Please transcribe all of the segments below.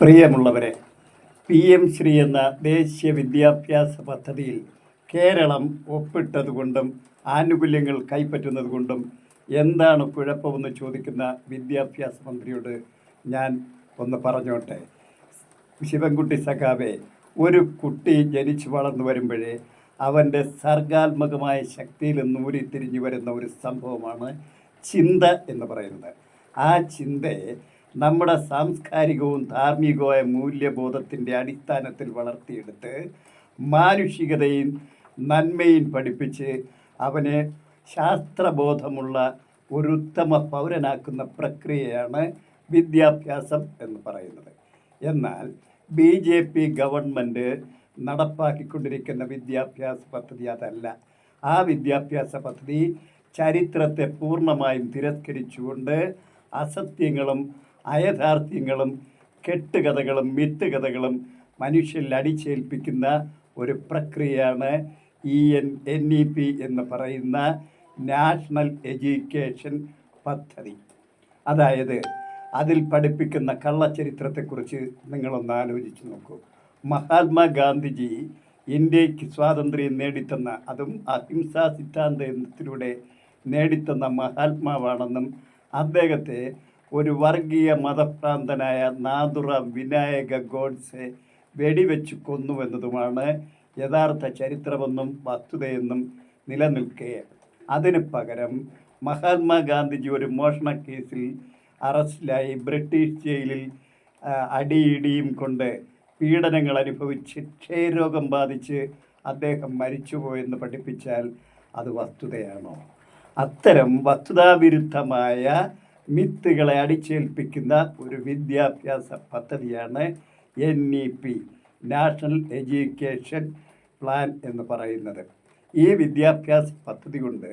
പ്രിയമുള്ളവരെ P M Shri എന്ന ദേശീയ വിദ്യാഭ്യാസ പദ്ധതിയിൽ കേരളം ഒപ്പിട്ടതുകൊണ്ടും ആനുകൂല്യങ്ങൾ കൈപ്പറ്റുന്നതുകൊണ്ടും എന്താണ് കുഴപ്പമെന്ന് ചോദിക്കുന്ന വിദ്യാഭ്യാസ മന്ത്രിയോട് ഞാൻ ഒന്ന് പറഞ്ഞോട്ടെ. ശിവൻകുട്ടി സഖാവെ ഒരു കുട്ടി ജനിച്ചു വളർന്നു വരുമ്പോഴേ അവന്റെ സർഗാത്മകമായ ശക്തിയിൽ നൂരി തിരിഞ്ഞു വരുന്ന ഒരു സംഭവമാണ് ചിന്ത എന്ന് പറയുന്നത്. ആ ചിന്തയെ നമ്മുടെ സാംസ്കാരികവും ധാർമ്മികവുമായ മൂല്യബോധത്തിന്റെ അടിസ്ഥാനത്തിൽ വളർത്തിയെടുത്ത് മാനുഷികതയും നന്മയും പഠിപ്പിച്ച് അവനെ ശാസ്ത്രബോധമുള്ള ഒരു ഉത്തമ പൗരനാക്കുന്ന പ്രക്രിയയാണ് വിദ്യാഭ്യാസം എന്ന് പറയുന്നത്. എന്നാൽ ബി ജെ പി ഗവൺമെന്റ് നടപ്പാക്കിക്കൊണ്ടിരിക്കുന്ന വിദ്യാഭ്യാസ പദ്ധതി അതല്ല. ആ വിദ്യാഭ്യാസ പദ്ധതി ചരിത്രത്തെ പൂർണമായും തിരസ്കരിച്ചുകൊണ്ട് അസത്യങ്ങളും അയഥാർത്ഥ്യങ്ങളും കെട്ടുകഥകളും മിത്ത് കഥകളും മനുഷ്യരിൽ അടിച്ചേൽപ്പിക്കുന്ന ഒരു പ്രക്രിയയാണ് E N N E P എന്ന് പറയുന്ന നാഷണൽ എഡ്യൂക്കേഷൻ പദ്ധതി. അതായത് അതിൽ പഠിപ്പിക്കുന്ന കള്ളച്ചരിത്രത്തെക്കുറിച്ച് നിങ്ങളൊന്ന് ആലോചിച്ച് നോക്കൂ. മഹാത്മാഗാന്ധിജി ഇന്ത്യയ്ക്ക് സ്വാതന്ത്ര്യം നേടിത്തന്ന അതും അഹിംസാ സിദ്ധാന്തത്തിലൂടെ നേടിത്തന്ന മഹാത്മാവാണെന്നും അദ്ദേഹത്തെ ഒരു വർഗീയ മതഭ്രാന്തനായ നാദുറ വിനായക ഗോഡ്സെ വെടിവെച്ചു കൊന്നുവെന്നതുമാണ് യഥാർത്ഥ ചരിത്രമെന്നും വസ്തുതയെന്നും നിലനിൽക്കെ. അതിന് പകരം മഹാത്മാഗാന്ധിജി ഒരു മോഷണ കേസിൽ അറസ്റ്റിലായി ബ്രിട്ടീഷ് ജയിലിൽ അടിയിടിയും കൊണ്ട് പീഡനങ്ങൾ അനുഭവിച്ച് ക്ഷയരോഗം ബാധിച്ച് അദ്ദേഹം മരിച്ചുപോയെന്ന് പഠിപ്പിച്ചാൽ അത് വസ്തുതയാണോ? അത്തരം വസ്തുതാവിരുദ്ധമായ മിത്തുകളെ അടിച്ചേൽപ്പിക്കുന്ന ഒരു വിദ്യാഭ്യാസ പദ്ധതിയാണ് N E P national education plan എന്ന് പറയുന്നത്. ഈ വിദ്യാഭ്യാസ പദ്ധതി കൊണ്ട്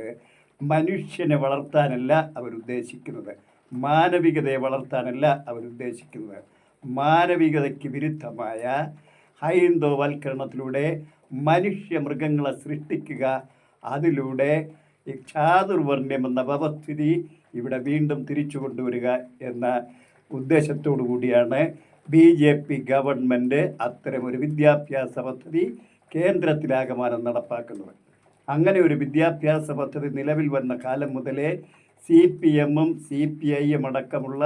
മനുഷ്യനെ വളർത്താനല്ല അവരുദ്ദേശിക്കുന്നത് മാനവികതയെ വളർത്താനല്ല അവരുദ്ദേശിക്കുന്നത് മാനവികതയ്ക്ക് വിരുദ്ധമായ ഹൈന്ദവൽക്കരണത്തിലൂടെ മനുഷ്യ മൃഗങ്ങളെ സൃഷ്ടിക്കുക അതിലൂടെ ചാതുർവർണ്യം എന്ന വ്യവസ്ഥിതി ഇവിടെ വീണ്ടും തിരിച്ചു കൊണ്ടുവരിക എന്ന ഉദ്ദേശത്തോടു കൂടിയാണ് ബി ജെ പി ഗവൺമെന്റ് അത്തരമൊരു വിദ്യാഭ്യാസ പദ്ധതി കേന്ദ്രത്തിലാകമാനം നടപ്പാക്കുന്നത്. അങ്ങനെ ഒരു വിദ്യാഭ്യാസ പദ്ധതി നിലവിൽ വന്ന കാലം മുതലേ സി പി എമ്മും സി പി ഐയും അടക്കമുള്ള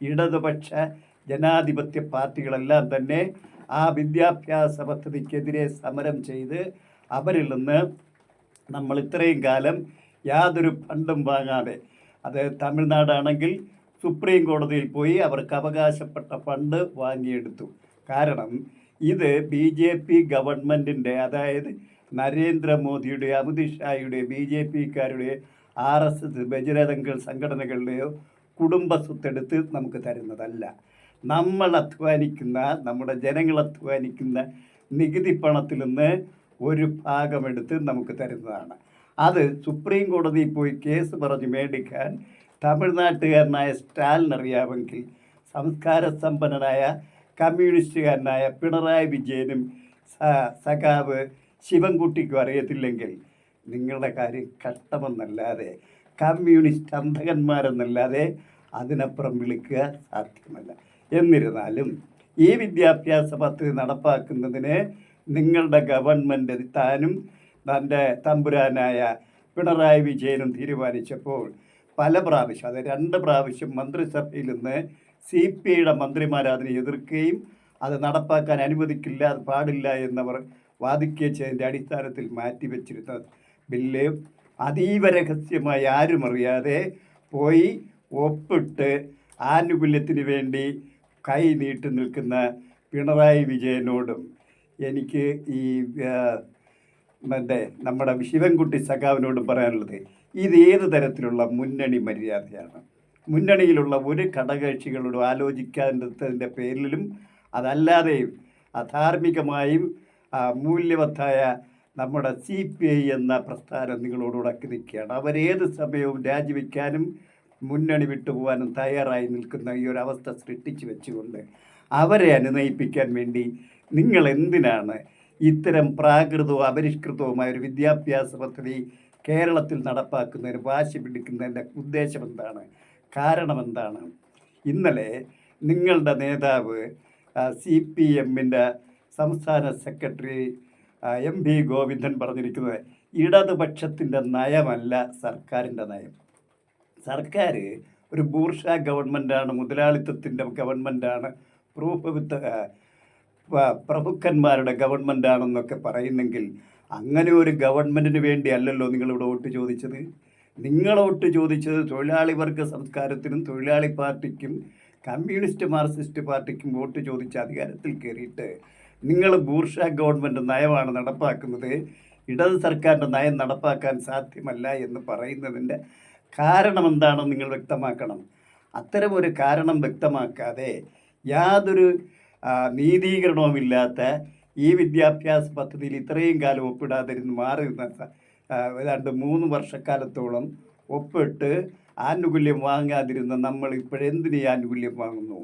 ഇടതുപക്ഷ ജനാധിപത്യ പാർട്ടികളെല്ലാം തന്നെ ആ വിദ്യാഭ്യാസ പദ്ധതിക്കെതിരെ സമരം ചെയ്ത് അവരിൽ നിന്ന് നമ്മൾ ഇത്രയും കാലം യാതൊരു ഫണ്ടും വാങ്ങാതെ അത് തമിഴ്നാടാണെങ്കിൽ സുപ്രീം കോടതിയിൽ പോയി അവർക്ക് അവകാശപ്പെട്ട ഫണ്ട് വാങ്ങിയെടുത്തു. കാരണം ഇത് ബി ജെ പി ഗവൺമെന്റിന്റെ അതായത് നരേന്ദ്രമോദിയുടെ അമിത്ഷായുടെ ബി ജെ പിക്കാരുടെ ആർ എസ് എസ് ബജരംഗൾ സംഘടനകളുടെയോ കുടുംബ സ്വത്തെടുത്ത് നമുക്ക് തരുന്നതല്ല. നമ്മൾ അധ്വാനിക്കുന്ന നമ്മുടെ ജനങ്ങൾ അധ്വാനിക്കുന്ന നികുതി പണത്തിൽ നിന്ന് ഒരു ഭാഗമെടുത്ത് നമുക്ക് തരുന്നതാണ്. അത് സുപ്രീം കോടതിയിൽ പോയി കേസ് പറഞ്ഞ് മേടിക്കാൻ തമിഴ്നാട്ടുകാരനായ സ്റ്റാലിൻ അറിയാമെങ്കിൽ സംസ്കാര സമ്പന്നനായ കമ്മ്യൂണിസ്റ്റുകാരനായ പിണറായി വിജയനും സഖാവ് ശിവൻകുട്ടിക്കും അറിയത്തില്ലെങ്കിൽ നിങ്ങളുടെ കാര്യം കഷ്ടമെന്നല്ലാതെ കമ്മ്യൂണിസ്റ്റ് അന്ധകന്മാരെന്നല്ലാതെ അതിനപ്പുറം വിളിക്കുക സാധ്യമല്ല. എന്നിരുന്നാലും ഈ വിദ്യാഭ്യാസ പദ്ധതി നടപ്പാക്കുന്നതിന് നിങ്ങളുടെ ഗവൺമെന്റ് താനും തന്റെ തമ്പുരാനായ പിണറായി വിജയനും തീരുമാനിച്ചപ്പോൾ പല പ്രാവശ്യം അത് രണ്ട് പ്രാവശ്യം മന്ത്രിസഭയിൽ നിന്ന് സി പി ഐയുടെ മന്ത്രിമാർ അതിനെ എതിർക്കുകയും അത് നടപ്പാക്കാൻ അനുവദിക്കില്ല അത് പാടില്ല എന്നവർ വാദിക്കുകച്ചതിന്റെ അടിസ്ഥാനത്തിൽ മാറ്റിവെച്ചിരുന്ന ബില്ല് അതീവ രഹസ്യമായി ആരും അറിയാതെ പോയി ഒപ്പിട്ട് ആനുകൂല്യത്തിന് വേണ്ടി കൈ നീട്ടി നിൽക്കുന്ന പിണറായി വിജയനോടും എനിക്ക് ഈ മറ്റേ നമ്മുടെ ശിവൻകുട്ടി സഖാവിനോടും പറയാനുള്ളത് ഇത് ഏത് തരത്തിലുള്ള മുന്നണി മര്യാദയാണ്? മുന്നണിയിലുള്ള ഒരു ഘടകകക്ഷികളോട് ആലോചിക്കാത്തതിന്റെ പേരിലും അതല്ലാതെയും അധാർമികമായും മൂല്യവത്തായ നമ്മുടെ സി പി ഐ എന്ന പ്രസ്ഥാനം നിങ്ങളോട് ഉടക്കി നിൽക്കുകയാണ് അവരേത് സമയവും രാജിവെക്കാനും മുന്നണി വിട്ടുപോകാനും തയ്യാറായി നിൽക്കുന്ന ഈ ഒരു അവസ്ഥ സൃഷ്ടിച്ചു വെച്ചുകൊണ്ട് അവരെ അനുനയിപ്പിക്കാൻ വേണ്ടി നിങ്ങൾ എന്തിനാണ് ഇത്തരം പ്രാകൃതവും അപരിഷ്കൃതവുമായ ഒരു വിദ്യാഭ്യാസ പദ്ധതി കേരളത്തിൽ നടപ്പാക്കുന്നതിന് വാശി പിടിക്കുന്നതിന്റെ ഉദ്ദേശം എന്താണ്? കാരണം എന്താണ്? ഇന്നലെ നിങ്ങളുടെ നേതാവ് സി പി എമ്മിന്റെ സംസ്ഥാന സെക്രട്ടറി എം വി ഗോവിന്ദൻ പറഞ്ഞിരിക്കുന്നത് ഇടതുപക്ഷത്തിന്റെ നയമല്ല സർക്കാരിന്റെ നയം. സർക്കാർ ഒരു ബൂർഷ ഗവൺമെന്റാണ് മുതലാളിത്തത്തിന്റെ ഗവൺമെന്റാണ് പ്രൂഫ് വിത്ത് ആ, ഗവൺമെന്റ് ആണെന്നൊക്കെ പറയുന്നെങ്കിൽ അങ്ങനെ ഒരു ഗവൺമെന്റിന് വേണ്ടി അല്ലല്ലോ നിങ്ങളിവിടെ വോട്ട് ചോദിച്ചത്? നിങ്ങൾ വോട്ട് ചോദിച്ചത് തൊഴിലാളി വർഗ സംസ്കാരത്തിനും തൊഴിലാളി പാർട്ടിക്കും കമ്മ്യൂണിസ്റ്റ് മാർക്സിസ്റ്റ് പാർട്ടിക്കും വോട്ട് ചോദിച്ച് അധികാരത്തിൽ കയറിയിട്ട് നിങ്ങൾ ബൂർഷ ഗവൺമെന്റ് നയമാണ് നടപ്പാക്കുന്നത്. ഇടത് സർക്കാരിന്റെ നയം നടപ്പാക്കാൻ സാധ്യമല്ല എന്ന് പറയുന്നതിന്റെ കാരണം എന്താണെന്ന് നിങ്ങൾ വ്യക്തമാക്കണം. അത്തരമൊരു കാരണം വ്യക്തമാക്കാതെ യാതൊരു നീതീകരണവുമില്ലാത്ത ഈ വിദ്യാഭ്യാസ പദ്ധതിയിൽ ഇത്രയും കാലം ഒപ്പിടാതിരുന്ന് മാറി നിന്ന ഏതാണ്ട് മൂന്ന് വർഷക്കാലത്തോളം ഒപ്പിട്ട് ആനുകൂല്യം വാങ്ങാതിരുന്ന നമ്മൾ ഇപ്പോഴെന്തിനീ ആനുകൂല്യം വാങ്ങുന്നു?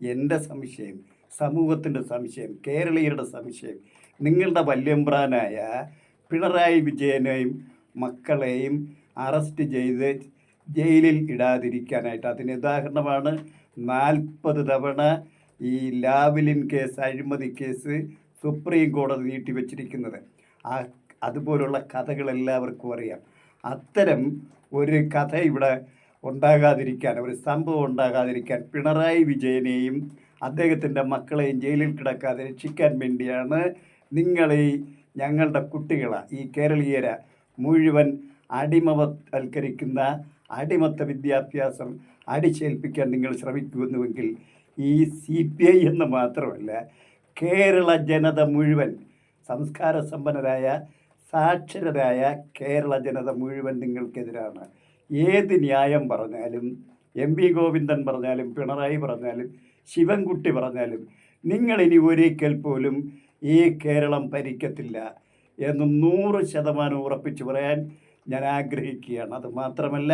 എന്റെ സംശയം സമൂഹത്തിന്റെ സംശയം കേരളീയരുടെ സംശയം. നിങ്ങളുടെ വല്യമ്പ്രാനായ പിണറായി വിജയനെയും മക്കളെയും അറസ്റ്റ് ചെയ്ത് ജയിലിൽ ഇടാതിരിക്കാനായിട്ട് അതിന് ഉദാഹരണമാണ് നാൽപ്പത് തവണ ഈ ലാവ്ലിൻ കേസ് അഴിമതി കേസ് സുപ്രീം കോടതി നീട്ടിവെച്ചിരിക്കുന്നത് ആ അതുപോലുള്ള കഥകൾ എല്ലാവർക്കും അറിയാം. അത്തരം ഒരു കഥ ഇവിടെ ഉണ്ടാകാതിരിക്കാൻ ഒരു സംഭവം ഉണ്ടാകാതിരിക്കാൻ പിണറായി വിജയനെയും അദ്ദേഹത്തിന്റെ മക്കളെയും ജയിലിൽ കിടക്കാതെ രക്ഷിക്കാൻ വേണ്ടിയാണ് നിങ്ങൾ ഈ ഞങ്ങളുടെ കുട്ടികളെ ഈ കേരളീയരെ മുഴുവൻ അടിമവത്കരിക്കുന്ന അടിമത്ത വിദ്യാഭ്യാസം അടിച്ചേൽപ്പിക്കാൻ നിങ്ങൾ ശ്രമിക്കുന്നുവെങ്കിൽ ഈ സി പി ഐ എന്ന് മാത്രമല്ല കേരള ജനത മുഴുവൻ സംസ്കാര സമ്പന്നരായ സാക്ഷരരായ കേരള ജനത മുഴുവൻ നിങ്ങൾക്കെതിരാണ്. ഏത് ന്യായം പറഞ്ഞാലും എം വി ഗോവിന്ദൻ പറഞ്ഞാലും പിണറായി പറഞ്ഞാലും ശിവൻകുട്ടി പറഞ്ഞാലും നിങ്ങളിനി ഒരിക്കൽ പോലും ഈ കേരളം ഭരിക്കത്തില്ല എന്ന് നൂറ് ശതമാനം ഉറപ്പിച്ചു പറയാൻ ഞാൻ ആഗ്രഹിക്കുകയാണ്. അത് മാത്രമല്ല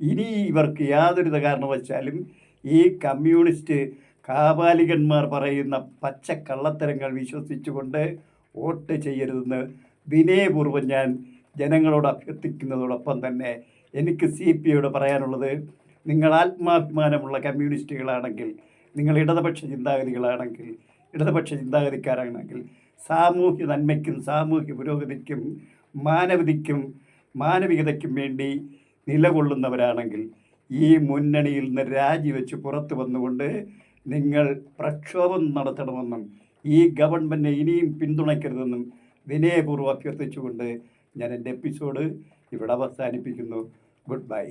ഇനി ഇവർക്ക് യാതൊരു കാരണവശാലും ഈ കമ്മ്യൂണിസ്റ്റ് കാപാലികന്മാർ പറയുന്ന പച്ച കള്ളത്തരങ്ങൾ വിശ്വസിച്ചുകൊണ്ട് വോട്ട് ചെയ്യരുതെന്ന് വിനയപൂർവം ഞാൻ ജനങ്ങളോട് അഭ്യർത്ഥിക്കുന്നതോടൊപ്പം തന്നെ എനിക്ക് സി പി ഐയോട് പറയാനുള്ളത് നിങ്ങൾ ആത്മാഭിമാനമുള്ള കമ്മ്യൂണിസ്റ്റുകളാണെങ്കിൽ നിങ്ങൾ ഇടതുപക്ഷ ചിന്താഗതികളാണെങ്കിൽ ഇടതുപക്ഷ ചിന്താഗതിക്കാരാണെങ്കിൽ സാമൂഹ്യ നന്മയ്ക്കും സാമൂഹ്യ പുരോഗതിക്കും മാനവികതയ്ക്കും മാനവികതയ്ക്കും വേണ്ടി നിലകൊള്ളുന്നവരാണെങ്കിൽ ഈ മുന്നണിയിൽ നിന്ന് രാജിവെച്ച് പുറത്തു വന്നുകൊണ്ട് നിങ്ങൾ പ്രക്ഷോഭം നടത്തണമെന്നും ഈ ഗവൺമെന്റിനെ ഇനിയും പിന്തുണയ്ക്കരുതെന്നും വിനയപൂർവം അഭ്യർത്ഥിച്ചുകൊണ്ട് ഞാൻ എന്റെ എപ്പിസോഡ് ഇവിടെ അവസാനിപ്പിക്കുന്നു. Good bye.